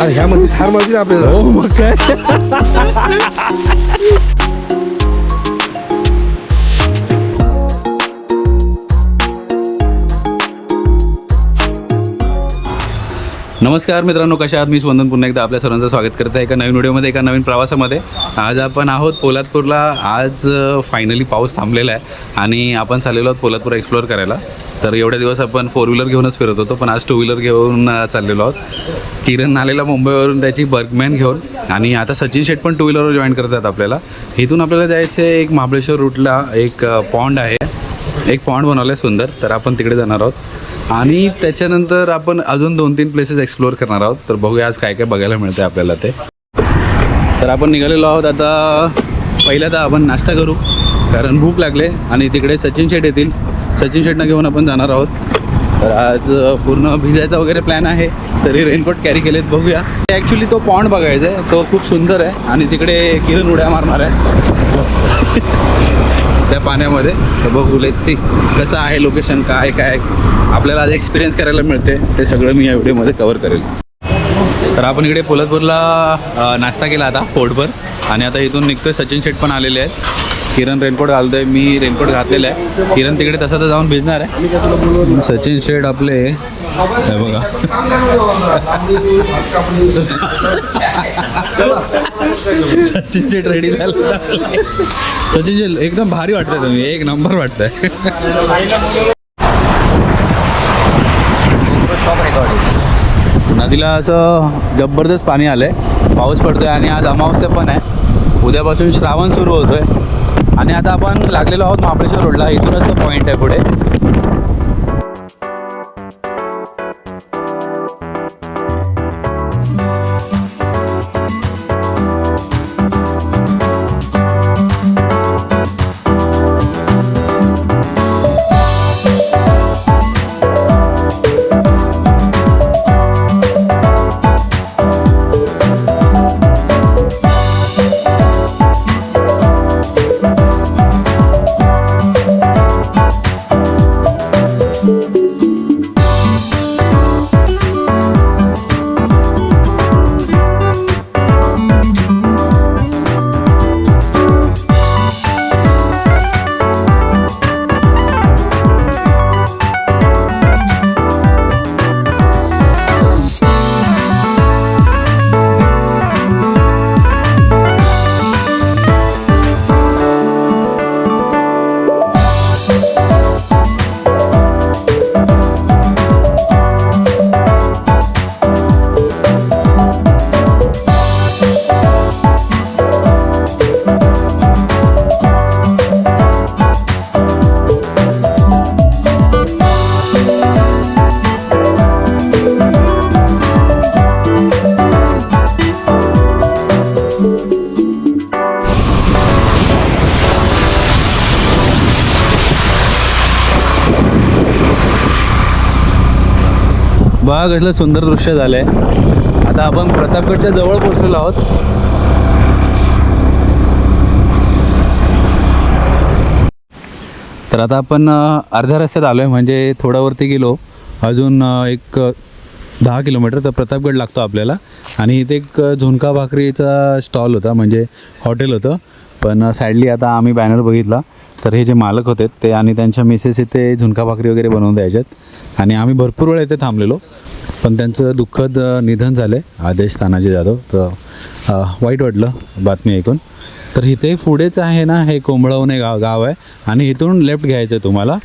अरे ह्यामध्ये ठार मारतील आपल्याला. हो मग काय? नमस्कार मित्रांनो कशा आहात? मी स्वंदन पुन्हा एकदा आपल्या सर्वांचं स्वागत करत आहे एका नवीन व्हिडिओमध्ये एका नवीन प्रवासामध्ये. आज आपण आहोत पोलादपूरला. आज फायनली पाऊस थांबलेला आहे आणि आपण चाललेलो आहोत पोलादपूर एक्सप्लोअर करायला. तर एवढ्या दिवस आपण फोर व्हीलर घेऊनच फिरत होतो पण आज टू व्हीलर घेऊन चाललेलो आहोत. किरण आलेला मुंबईवरून त्याची बर्गमॅन घेऊन आणि आता सचिन शेट पण टू व्हीलरवर जॉईन करतात आपल्याला. इथून आपल्याला जायचं आहे एक महाबळेश्वर रूटला एक पॉन्ड आहे. एक पॉइंट बनवलं आहे सुंदर तर आपण तिकडे जाणार आहोत. आणि त्याच्यानंतर आपण अजून दोन तीन प्लेसेस एक्सप्लोअर करणार आहोत. तर बघूया आज काय काय बघायला मिळतं आपल्याला ते. तर आपण निघालेलो आहोत आता पहिल्यांदा आपण नाश्ता करू कारण भूक लागले. आणि तिकडे सचिन शेट येतील. सचिन शेटना घेऊन आपण जाणार आहोत. तर आज पूर्ण भिजायचा वगैरे प्लॅन आहे तरी रेनकोट कॅरी केलेत बघूया. ॲक्च्युली तो पॉन्ड बघायचा आहे. तो खूप सुंदर आहे. आणि तिकडे किरण उड्या मारणार आहे. त्या पाण्यामध्ये. तर बघू लेट सी कसं आहे लोकेशन काय काय. आपल्याला आज एक्सपिरियन्स करायला मिळते. ते सगळं मी या व्हिडिओमध्ये कवर करेल. तर आपण इकडे पोलतपूरला नाश्ता केला आता फोर्टवर आणि आता इथून निघतोय सचिन शेट पण आलेले आहेत. किरण रेनकोट घालतोय मी रेनकोट घातलेला आहे. किरण तिकडे तसं तर जाऊन भिजणार आहे. सचिन शेट आपले बघा. सचिन शेट रेडी झाला. सचिन शेट एकदम भारी वाटतंय तुम्ही. एक नंबर वाटतंय. नदीला असं जबरदस्त पाणी आलंय. पाऊस पडतोय आणि आज अमावस्या पण आहे. उद्यापासून श्रावण सुरू होतोय. आणि आता आपण लागलेलो आहोत महाबळेश्वर रोडला. इथूनच तो पॉईंट आहे पुढे. बघा कसलं सुंदर दृश्य झालंय. आता आपण प्रतापगडच्या जवळ पोहोचलेलो आहोत. तर आता आपण अर्ध्या रस्त्यात आलो आहे म्हणजे थोड्यावरती गेलो. अजून एक दहा किलोमीटर तर प्रतापगड लागतो आपल्याला. आणि इथे एक झुणका भाकरीचा स्टॉल होता म्हणजे हॉटेल होतं. पण सॅडली आता आम्ही बॅनर बघितला. तर हे जे मालक होते ते आणि त्यांच्या मिसेस इथे झुणका भाकरी वगैरे बनवून द्यायच्यात. आणि आम्ही भरपूर वेळा इथे थांबलेलो. पण त्यांचं दुःखद निधन झाले आदेश तानाजी जाधव. तर वाईट वाटलं बातमी ऐकून. तर इथे पुढेच आहे ना हे कोंबळवणे गाव गाव आहे. आणि इथून लेफ्ट घ्यायचं आहे तुम्हाला.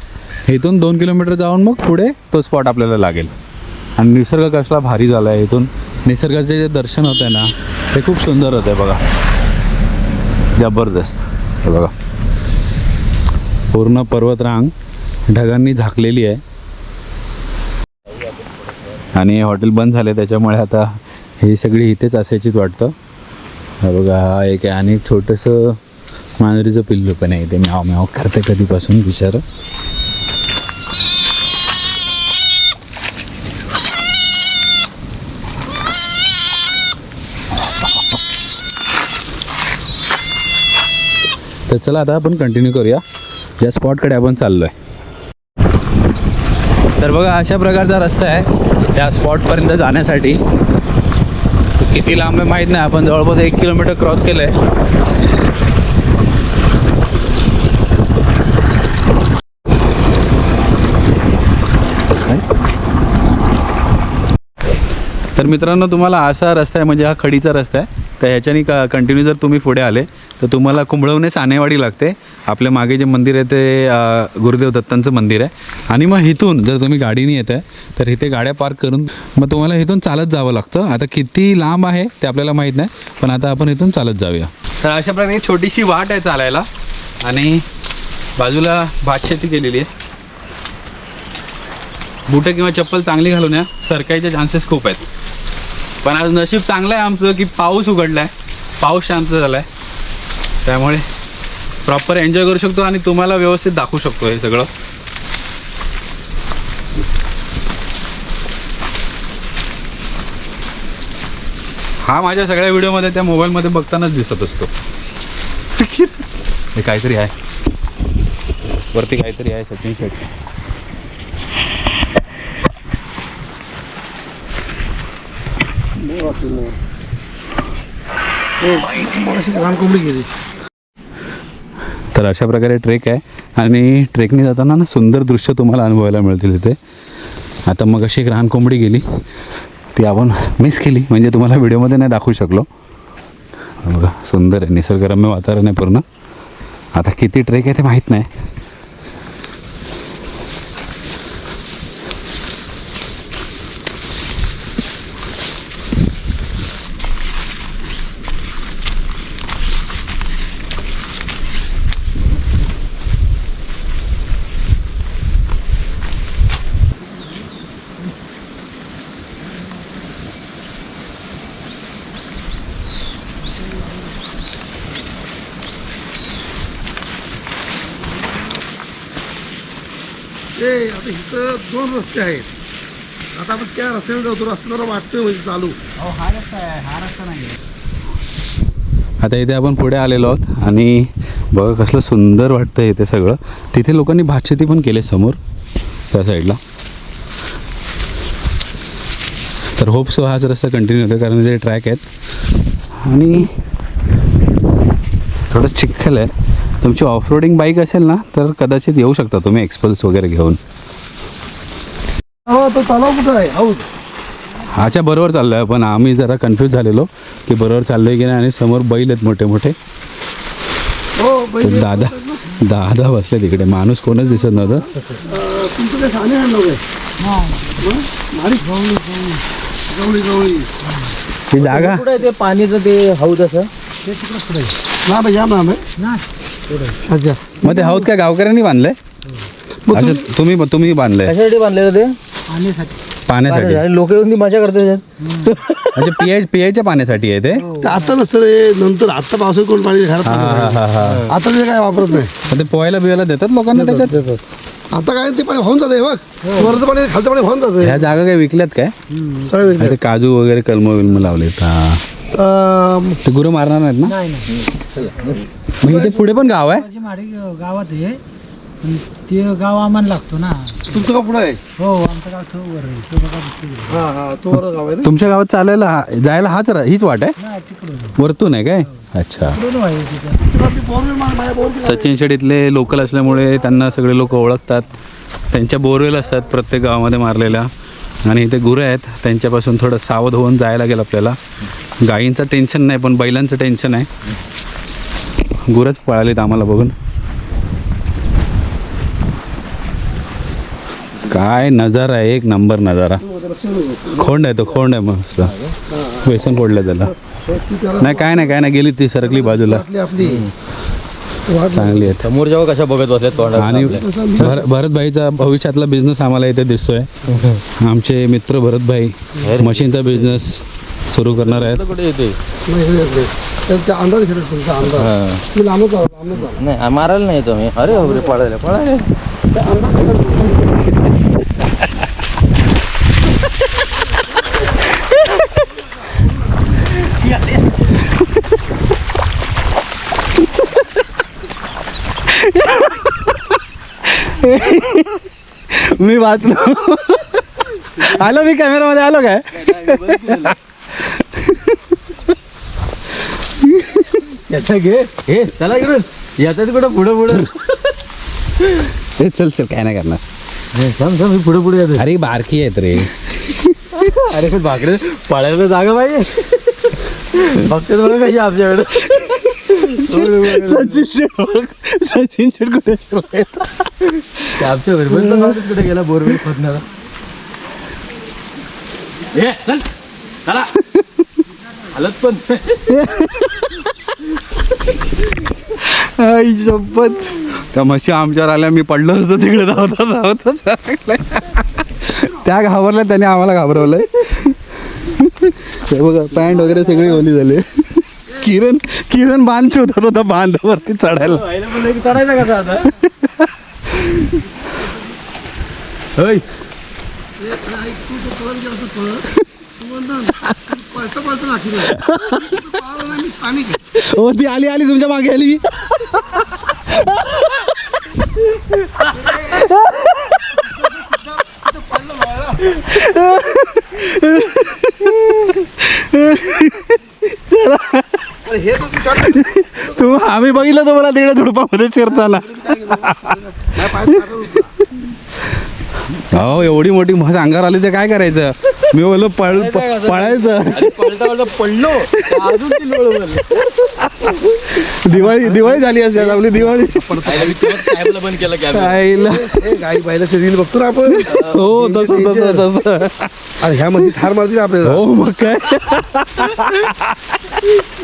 इथून दोन किलोमीटर जाऊन मग पुढे तो स्पॉट आपल्याला लागेल. आणि निसर्ग कसला भारी झाला आहे इथून. निसर्गाचे जे दर्शन होतं ना ते खूप सुंदर होतं बघा. जबरदस्त. हे बघा. पूर्ण पर्वतरांग ढगांनी झाकलेली आहे. आणि हॉटेल बंद झाले त्याच्यामुळे आता ही सगळी इथेच असायचीच वाटतं. बघा हा एक आहे. आणि एक छोटंसं मांजरीचं पिल्लू पण आहे ते म्याव म्याव करते कधीपासून विचार. तर चला आता आपण कंटिन्यू करूया. या स्पॉटकडे आपण चाललो आहे तर बघा अशा प्रकारचा रस्ता आहे त्या स्पॉटपर्यंत जाण्यासाठी. किती लांब आहे माहीत नाही आपण जवळपास एक किलोमीटर क्रॉस केलं आहे तर मित्रांनो तुम्हाला असा रस्ता आहे म्हणजे हा खडीचा रस्ता आहे. तर ह्याच्याने क कंटिन्यू जर तुम्ही पुढे आले तर तुम्हाला कुंभळवणे सानेवाडी लागते. आपल्या मागे जे मंदिर आहे ते गुरुदेव दत्तांचं मंदिर आहे. आणि मग इथून जर तुम्ही गाडीने येत आहे तर इथे गाड्या पार्क करून मग तुम्हाला इथून चालत जावं लागतं. आता किती लांब आहे ते आपल्याला माहीत नाही पण आता आपण इथून चालत जाऊया. तर अशा प्रकारे छोटीशी वाट आहे चालायला. आणि बाजूला भातशेती केलेली आहे. बुटं किंवा चप्पल चांगली घालून या. सरकारीचे चान्सेस खूप आहेत. पण आज नशीब चांगलं आहे आमचं की पाऊस उघडला आहे पाऊस शांत झाला आहे त्यामुळे प्रॉपर एन्जॉय करू शकतो आणि तुम्हाला व्यवस्थित दाखवू शकतो हे सगळं. हा माझ्या सगळ्या व्हिडिओमध्ये त्या मोबाईलमध्ये बघतानाच दिसत असतो. हे काहीतरी आहे. वरती काहीतरी आहे सचिन शेट. तर अशा प्रकारे ट्रेक आहे. आणि ट्रेकने जाताना ना सुंदर दृश्य तुम्हाला अनुभवायला मिळतील इथे. आता मग अशी एक रान कोंबडी गेली. ती आपण मिस केली. म्हणजे तुम्हाला व्हिडिओमध्ये नाही दाखवू शकलो. बघा सुंदर आहे. निसर्गरम्य वातावरण आहे पूर्ण. आता किती ट्रेक आहे ते माहीत नाही. ए आता इथं दोन रस्ते आहेत. आता आपण त्या रस्त्याने जातो. रस्ता जरा वाटतोय म्हणजे चालू. आता इथे आपण पुढे आलेलो आहोत आणि बघा कसलं सुंदर वाटतं इथे सगळं. तिथे लोकांनी भातशेती पण केले समोर त्या साईडला. तर होप सो हाच रस्ता कंटिन्यू होतो कारण इथे ट्रॅक आहेत. आणि थोडं चिखल आहे. तुमची ऑफ रोडिंग बाईक असेल ना तर कदाचित येऊ शकता तुम्ही एक्सपल्स वगैरे घेऊन. हो तो तलाव कुठं आहे? हाऊस अच्छा बरोबर चाललो आहे पण आम्ही जरा कन्फ्यूज झालेलो की बरोबर चाललो आहे की नाही आणि समोर बैल आहेत मोठे मोठे हो दादा दादा बसले तिकडे. माणूस कोणच दिसत नव्हतं. ही. जागा? कुठे ते? पाणीचं ते हौद असं? अच्छा. मग ते हौद काय गावकऱ्यांनी बांधलंय? अच्छा तुम्ही तुम्ही बांधलंय. कशासाठी बांधलेलं ते? पाण्यासाठी. लोक येऊन ती मजा करते त्याच्यात अच्छा पियाय पियायच्या पाण्यासाठी आहे ते? ते आता नसतं रे नंतर आता पावसाळ्यात कोण पाणी घरात हा हा हा हा. आता ते काय वापरत नाही. मग ते पोहायला बिवायला देतात लोकांना त्याच्यात? देतात. आता काय ते पाणी होऊन जाते बघ. वरचं पाणी खालचं पाणी होऊन जाते ह्या जागा काय विकल्यात काय? सगळं. ते काजू वगैरे कलम विलम लावलेत. हा. अं, ते गुरु मारणार नाहीत ना? नाही नाही. मग इथे पुढे पण गाव आहे? माझी माडी गावात आहे. पण ते गाव आम्हाला लागतो ना. तुमचं का पुढं आहे? हो आमचं गाव तो वर आहे. तो बघा तिकडे. हा हा तो वर गाव आहे ना? तुमच्या गावात चालायला हा- जायला हाच र- हीच वाट आहे? नाही तिकडून वरतून आहे काय? अच्छा. तिकडून तिथं. तुला माझ्या बोरवेल सचिन शेट इथले लोकल असल्यामुळे त्यांना सगळे लोक ओळखतात. त्यांच्या बोरवेल असतात प्रत्येक गावामध्ये मारलेल्या. आणि इथे गुरं आहेत. त्यांच्यापासून थोडं सावध होऊन जायला लागेल आपल्याला. गायींचं टेन्शन नाही पण बैलांचं टेन्शन आहे. गुरंच पळालीत आम्हाला बघून. काय नजारा आहे एक नंबर नजारा. खोंड आहे तो खोंड आहे मस्त. व्यसन फोडलं त्याला. नाही काय नाही काय नाही गेली ती सरकली बाजूला. चांगली आहेत समोर जेव्हा कशा बघत बसले आणि भर भरतभाईचा भविष्यातला बिझनेस आम्हाला इथे दिसतोय. आमचे मित्र भरतभाई मशीनचा बिझनेस सुरू करणार आहेत कुठे येते नाही, नाही, नाही. त्या- त्या अंदाज घेतला तुमचा अंदाज हा. मी लांबच आलो लांबच आलो नाही मारायला नाही येतो मी अरे बापरे पळायला पळायला त्या अंदाज घेतला. मी वाचलो आलो मी कॅमेरामध्ये आलो काय याचा घे हे चला इकडून. याचा कुठं पुढं पुढं? ए, चल चल काय नाही करणार. थांब थांब पुढे पुढे येते. अरे बारकी आहेत रे. अरे पण बाकडे पाळायला जागा पाहिजे. बघते बघा कशी आमच्याकडे सचिन शेट सचिन शेट कुठे? ते आमच्या घरी पण नव्हतं कुठे गेला बोरवेल खोदण्याला ए चल चला. हालत पण. आई शपथ. त्या म्हशी आमच्यावर आल्या मी पडलो होतो तिकडे धावता धावता. त्या घाबरल्या त्याने आम्हाला घाबरवलंय. हे बघा पॅन्ट वगैरे सगळी ओली झाली. किरण किरण बांध शोधत होता बांधावरती चढायला. कसं आता होय. पळतं पळतं नाकी मी स्थानिक आहे. हो ती आली आली तुमच्या मागे आली. तू आम्ही बघितलं तुम्हाला तिकडे झुडपामध्ये शिरताना नाही, पाय टाकत होता. हो एवढी मोठी म्हस अंगावर आली ते काय करायचं? मी बोललो पळ पळायचं. पडलो. अजून. दिवाळी दिवाळी झाली असेल आपली दिवाळी. बंद केलं कॅब आईला. गाई बैलाचे रील बघतो ना आपण. हो तसं तसं तसं. अरे ह्या मध्ये ठार मारतील आपल्याला. हो मग काय?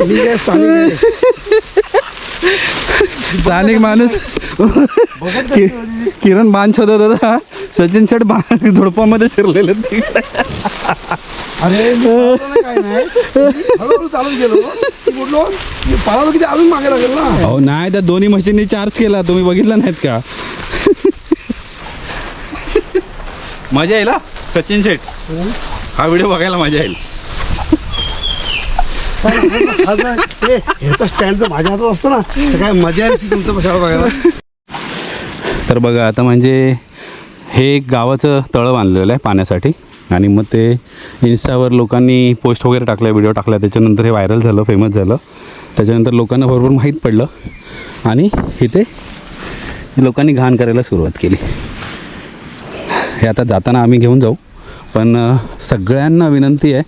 मी काय स्थानिक माणूस कि- किरण बांध शोधत होता सचिन शेट बा झुडपामध्ये शिरलेले. अरे पळालो नाही, त्या दोन्ही मशीननी चार्ज केला. तुम्ही बघितलं नाहीत का? मजा येईल हा, सचिन शेठ. हा? व्हिडिओ बघायला मजा येईल. आज हे स्टँड जर माझ्या हातात असतं ना तर काय मजा यायची तुमचं शाळा बघायला तर बघा आता म्हणजे हे एक गावाचं तळं बांधलेलं आहे पाण्यासाठी. आणि मग ते इन्स्टावर लोकांनी पोस्ट वगैरे टाकल्या व्हिडिओ टाकला त्याच्यानंतर हे व्हायरल झालं फेमस झालं. त्याच्यानंतर लोकांना भरपूर माहीत पडलं. आणि इथे लोकांनी घाण करायला सुरुवात केली. हे आता जाताना आम्ही घेऊन जाऊ. पण सगळ्यांना विनंती आहे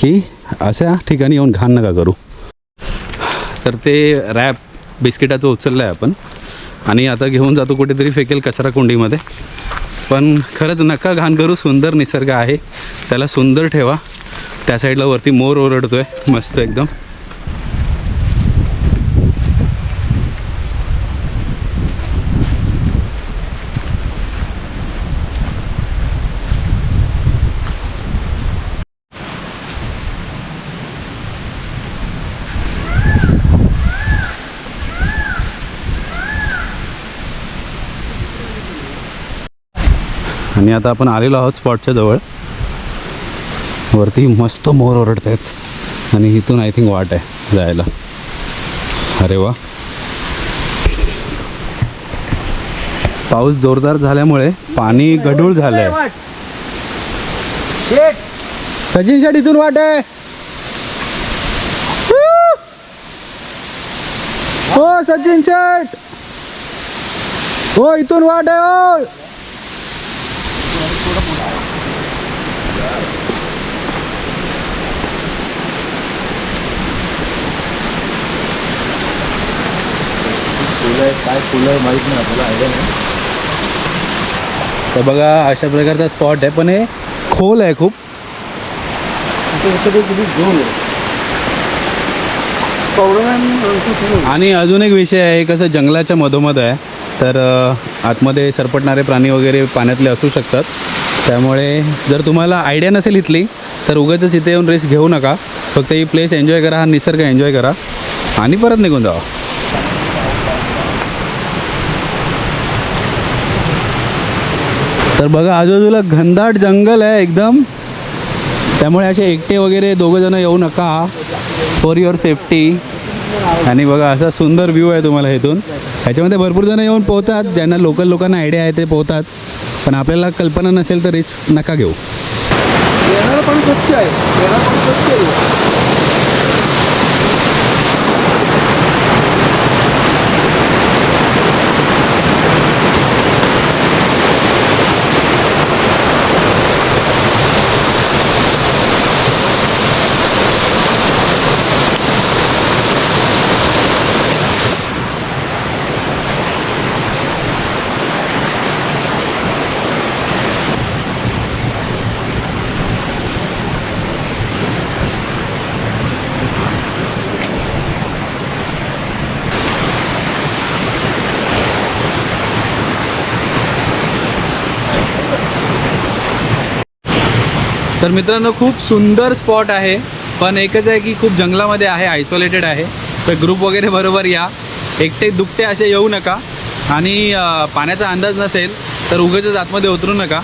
की अशा ठिकाणी येऊन घाण नका करू. तर ते रॅप बिस्किटाचं उचललं आहे आपण. आणि आता घेऊन जातो कुठेतरी फेकेल कचरा कुंडीमध्ये. पण खरंच नका घाण करू सुंदर निसर्ग आहे. त्याला सुंदर ठेवा. त्या साईडला वरती मोर ओरडतो आहे मस्त एकदम. आणि आता आपण आलेलो आहोत स्पॉटच्या जवळ. वरती मस्त मोर ओरडत आहेत आणि इथून आय थिंक वाट आहे जायला. अरे वा. पाऊस जोरदार झाल्यामुळे पाणी गढूळ झालंय. सचिन शेट इथून वाट आहे. हो सचिन शेट. हो इथून वाट आहे हो फुलं आहेत काय फुलं आहे माहीत नाही आपल्याला आयडिया नाही. तर बघा अशा प्रकारचा स्पॉट आहे पण हे खोल आहे खूप. आणि अजून एक विषय आहे कसं जंगलाच्या मधोमध आहे. तर आतमध्ये सरपटणारे प्राणी वगैरे पाण्यातले असू शकतात. त्यामुळे जर तुम्हाला आयडिया नसेल इथली तर उगाच इथे येऊन रिस्क घेऊ नका. फक्त ही प्लेस एन्जॉय करा हा निसर्ग एन्जॉय करा. आणि परत निघून जावा. तर बघा आजूबाजूला घनदाट जंगल आहे एकदम. त्यामुळे असे एकटे वगैरे दोघं जण येऊ नका. फॉर युअर सेफ्टी आणि बघा असा सुंदर व्ह्यू आहे तुम्हाला इथून. ह्याच्यामध्ये भरपूर जण येऊन पोहतात. ज्यांना लोकल लोकांना आयडिया आहे ते पोहतात. पण आपल्याला कल्पना नसेल तर रिस्क नका घेऊ. पण स्वच्छ आहे. तर मित्रांनो खूप सुंदर स्पॉट आहे. पण एकच आहे की खूप जंगलामध्ये आहे आयसोलेटेड आहे. तर ग्रुप वगैरे बरोबर या. एकटे दुकटे असे येऊ नका. आणि पाण्याचा अंदाज नसेल तर उगाच आतमध्ये उतरू नका.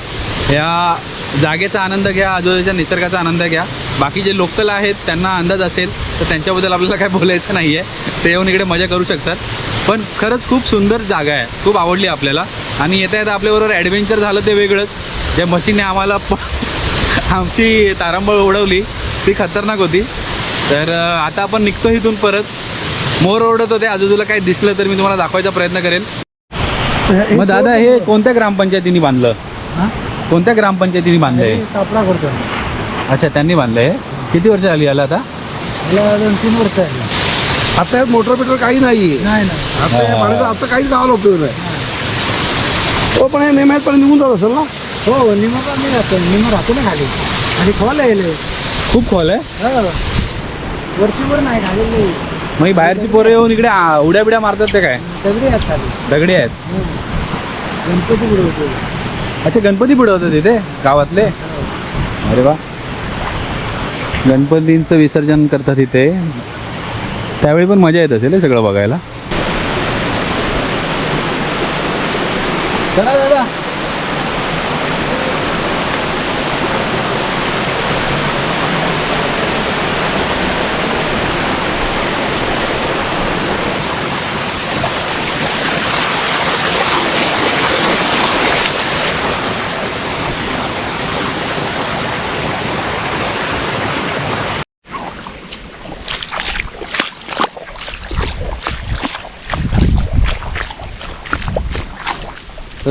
या जागेचा आनंद घ्या आजूबाजूच्या निसर्गाचा आनंद घ्या. बाकी जे लोकल आहेत त्यांना अंदाज असेल तर त्यांच्याबद्दल आपल्याला काय बोलायचं नाही आहे ते येऊन इकडे मजा करू शकतात. पण खरंच खूप सुंदर जागा आहे. खूप आवडली आपल्याला. आणि येता येता आपल्याबरोबर ॲडव्हेंचर झालं ते वेगळंच. ज्या मशीनने आम्हाला प आमची तारांबळ उडवली ती खतरनाक होती. तर आता आपण निघतो इथून परत. मोर ओरडत होते आजूबाजूला काही दिसलं तर मी तुम्हाला दाखवायचा प्रयत्न करेन मग दादा हे कोणत्या ग्रामपंचायतीने बांधलं? हा? कोणत्या ग्रामपंचायतीने बांधलं कापडा करतो. अच्छा त्यांनी बांधलं हे. किती वर्ष झाली याला आता? दोन तीन वर्ष आहे आता यात मोटर पेटर काही नाहीये. नाही नाही. आता आता काहीच गावाला उपयोग नाही. हो पण हे मे महिन्यात पाणी निघून जात असेल ना? हो निम मी राहतो. निम राहतो ना खाली. आणि खोल आहे खूप खोल आहे? हो. वरचीवर नाही खाली. मग ही बाहेरची पोरं येऊन इकडे आ, उड्या बिड्या मारतात ते काय? दगडी आहेत खाली. दगडी आहेत? हो. गणपती बुडवतो अच्छा गणपती बुडवतात तिथे गावातले? अरे वा. गणपतींचं विसर्जन करतात इथे. त्यावेळी पण मजा येत असेल हे सगळं बघायला. चला दादा.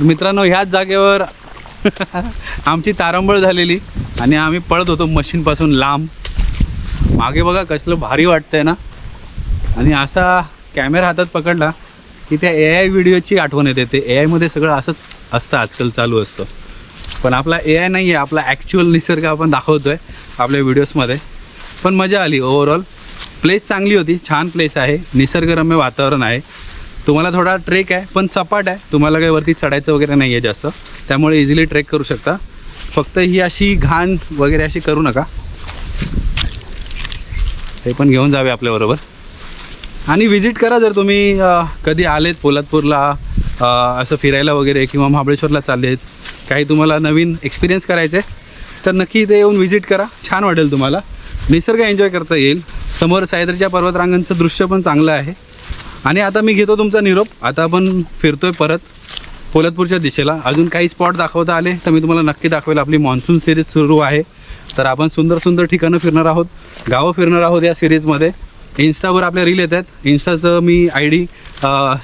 तर मित्रांनो ह्याच जागेवर आमची तारंबळ झालेली आणि आम्ही पळत होतो मशीनपासून लांब. मागे बघा कसलं भारी वाटतंय ना? आणि असा कॅमेरा हातात पकडला की त्या ए आय व्हिडिओची आठवण येते. ते ए आयमध्ये सगळं असंच असतं आजकाल चालू असतं. पण आपला ए आय नाही आहे आपला ॲक्च्युअल निसर्ग आपण दाखवतो आहे आपल्या व्हिडिओजमध्ये. पण मजा आली ओव्हरऑल प्लेस चांगली होती छान प्लेस आहे. निसर्गरम्य वातावरण आहे. तुम्हाला थोडा ट्रेक आहे पण सपाट आहे. तुम्हाला काही वरती चढायचं वगैरे नाही आहे जास्त. त्यामुळे इझिली ट्रेक करू शकता. फक्त ही अशी घाण वगैरे अशी करू नका. हे पण घेऊन जावे आपल्याबरोबर आणि व्हिजिट करा जर तुम्ही कधी आलेत पोलादपूरला असं फिरायला वगैरे किंवा महाबळेश्वरला चालले आहेत काही तुम्हाला नवीन एक्सपिरियन्स करायचं आहे तर नक्की इथे येऊन व्हिजिट करा. छान वाटेल तुम्हाला. निसर्ग एन्जॉय करता येईल. समोर सह्याद्रीच्या पर्वतरांगांचं दृश्य पण चांगलं आहे. आणि आता मी घेतो तुमचा निरोप. आता आपण फिरतोय परत पोलतपूरच्या दिशेला. अजून काही स्पॉट दाखवता आले तर मी तुम्हाला नक्की दाखवेल. आपली मान्सून सिरीज सुरू आहे. तर आपण सुंदर सुंदर ठिकाणं फिरणार आहोत. गावं फिरणार आहोत या सिरीजमध्ये इन्स्टावर आपल्या रील येत आहेत. इन्स्टाचं मी आय डी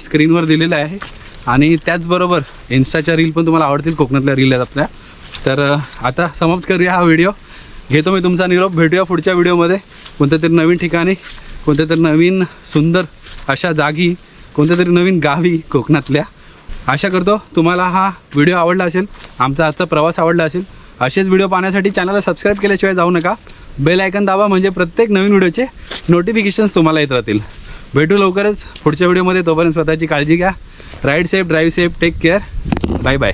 स्क्रीनवर दिलेलं आहे. आणि त्याचबरोबर इन्स्टाच्या रील पण तुम्हाला आवडतील. कोकणातल्या रील आहेत आपल्या. तर आता समाप्त करूया हा व्हिडिओ घेतो मी तुमचा निरोप. भेटूया पुढच्या व्हिडिओमध्ये कोणत्या तरी नवीन ठिकाणी. कोणत्या तरी नवीन सुंदर अशा जागी कोणत्या तरी नवीन गावी कोकणातल्या. आशा करतो तुम्हाला हा व्हिडिओ आवडला असेल आमचा आजचा प्रवास आवडला असेल. असेच व्हिडिओ पाहण्यासाठी चॅनलला सबस्क्राईब केल्याशिवाय जाऊ नका. बेल आयकन दाबा म्हणजे प्रत्येक नवीन व्हिडिओचे नोटिफिकेशन्स तुम्हाला येत राहतील. भेटू लवकरच पुढच्या व्हिडिओमध्ये. तोपर्यंत स्वतःची काळजी घ्या. Ride safe drive safe take care bye bye